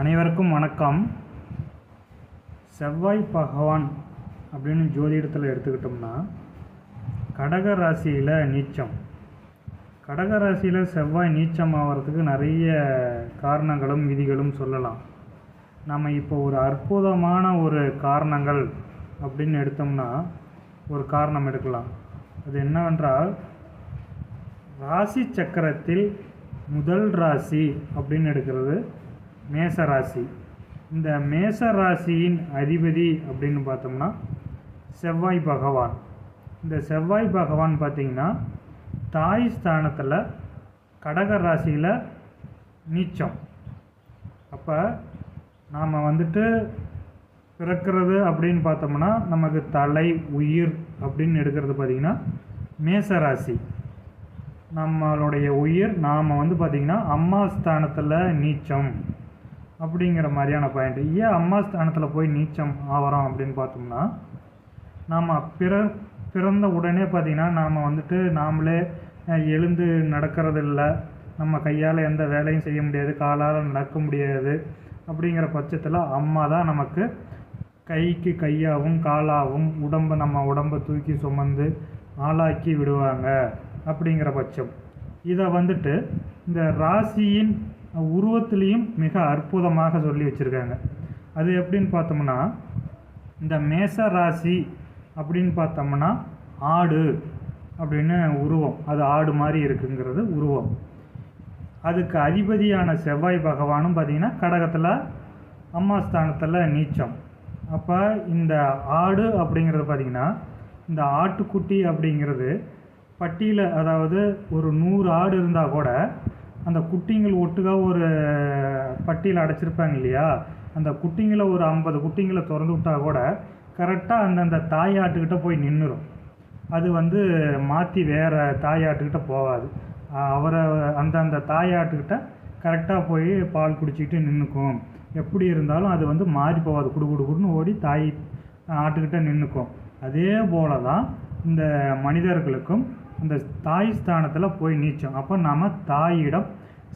அனைவருக்கும் வணக்கம். செவ்வாய் பகவான் அப்படின்னு ஜோதிடத்தில் எடுத்துக்கிட்டோம்னா கடக ராசியில் நீச்சம். கடக ராசியில் செவ்வாய் நீச்சம் ஆகிறதுக்கு நிறைய காரணங்களும் விதிகளும் சொல்லலாம். நம்ம இப்போ ஒரு அற்புதமான ஒரு காரணங்கள் அப்படின்னு எடுத்தோம்னா ஒரு காரணம் எடுக்கலாம். அது என்னவென்றால் ராசி சக்கரத்தில் முதல் ராசி அப்படின்னு எடுக்கிறது மேசராசி. இந்த மேச ராசியின் அதிபதி அப்படின்னு பார்த்தோம்னா செவ்வாய் பகவான். இந்த செவ்வாய் பகவான் பார்த்திங்கன்னா தாய் ஸ்தானத்தில் கடக ராசியில் நீச்சம். அப்போ நாம் வந்துட்டு பிறக்கிறது அப்படின்னு பார்த்தோம்னா நமக்கு தலை உயிர் அப்படின்னு எடுக்கிறது பார்த்திங்கன்னா மேசராசி. நம்மளுடைய உயிர் நாம் வந்து பார்த்திங்கன்னா அம்மா ஸ்தானத்தில் நீச்சம். அப்படிங்கிற மாதிரியான பாயிண்ட் ஏன் அம்மா ஸ்தானத்தில் போய் நீச்சம் ஆகிறோம் அப்படின்னு பார்த்தோம்னா நாம் பிற பிறந்த உடனே பார்த்திங்கன்னா நாம் வந்துட்டு நாமளே எழுந்து நடக்கிறதில்ல. நம்ம கையால் எந்த வேலையும் செய்ய முடியாது காலால் நடக்க முடியாது அப்படிங்கிற பட்சத்தில் அம்மா தான் நமக்கு கைக்கு கையாகவும் காலாகவும் உடம்பை நம்ம உடம்பை தூக்கி சுமந்து ஆளாக்கி விடுவாங்க அப்படிங்கிற பட்சம். இதை வந்துட்டு இந்த ராசியின் உருவத்திலையும் மிக அற்புதமாக சொல்லி வச்சுருக்காங்க. அது எப்படின்னு பார்த்தோம்னா இந்த மேச ராசி அப்படின்னு பார்த்தோம்னா ஆடு அப்படின்னு உருவம். அது ஆடு மாதிரி இருக்குங்கிறது உருவம். அதுக்கு அதிபதியான செவ்வாய் பகவானும் பார்த்தீங்கன்னா கடகத்தில் அம்மா ஸ்தானத்தில் நீச்சம். அப்போ இந்த ஆடு அப்படிங்கிறது பார்த்திங்கன்னா இந்த ஆட்டுக்குட்டி அப்படிங்கிறது பட்டியில் அதாவது ஒரு நூறு ஆடு இருந்தால் கூட அந்த குட்டிங்கள் ஒட்டுக்கா ஒரு பட்டியில் அடைச்சிருப்பாங்க இல்லையா? அந்த குட்டிங்களை ஒரு ஐம்பது குட்டிங்களை திறந்து விட்டா கூட கரெக்டாக அந்தந்த தாயாட்டுக்கிட்ட போய் நின்றுரும் அது வந்து மாற்றி வேறு தாயாட்டுக்கிட்ட போகாது. அவரை அந்தந்த தாயாட்டுக்கிட்ட கரெக்டாக போய் பால் குடிச்சிக்கிட்டு நின்றுக்கும் எப்படி இருந்தாலும் அது வந்து மாறி போகாது. குடு குடு குடுன்னு ஓடி தாய் ஆட்டுக்கிட்ட நின்றுக்கும் அதே போல தான் இந்த மனிதர்களுக்கும் அந்த தாய் ஸ்தானத்தில் போய் நீச்சம். அப்போ நாம் தாயிடம்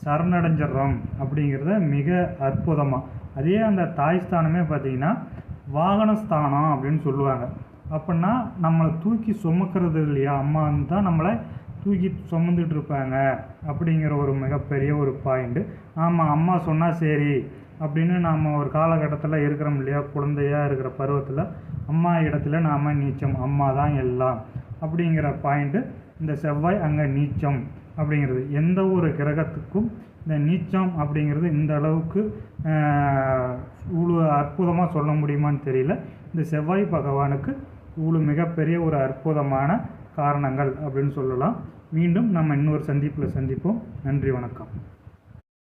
சரணடைஞ்சிடுறோம் அப்படிங்கிறத மிக அற்புதமாக அதே அந்த தாய் ஸ்தானமே பார்த்திங்கன்னா வாகனஸ்தானம் அப்படின்னு சொல்லுவாங்க. அப்படின்னா நம்மளை தூக்கி சுமக்கிறது இல்லையா? அம்மா தான் நம்மளை தூக்கி சுமந்துட்டு இருப்பாங்க அப்படிங்கிற ஒரு மிகப்பெரிய ஒரு பாயிண்ட்டு ஆமாம் அம்மா சொன்னால் சரி அப்படின்னு நாம் ஒரு காலகட்டத்தில் இருக்கிறோம் இல்லையா? குழந்தையாக இருக்கிற பருவத்தில் அம்மா இடத்துல நாம் நீச்சம் அம்மா தான் எல்லாம் அப்படிங்கிற பாயிண்ட்டு இந்த செவ்வாய் அங்கே நீச்சம் அப்படிங்கிறது. எந்த ஒரு கிரகத்துக்கும் இந்த நீச்சம் அப்படிங்கிறது இந்த அளவுக்கு இவ்வளோ அற்புதமாக சொல்ல முடியுமான்னு தெரியல. இந்த செவ்வாய் பகவானுக்கு இவ்வளோ மிகப்பெரிய ஒரு அற்புதமான காரணங்கள் அப்படின்னு சொல்லலாம். மீண்டும் நம்ம இன்னொரு சந்திப்பில் சந்திப்போம். நன்றி வணக்கம்.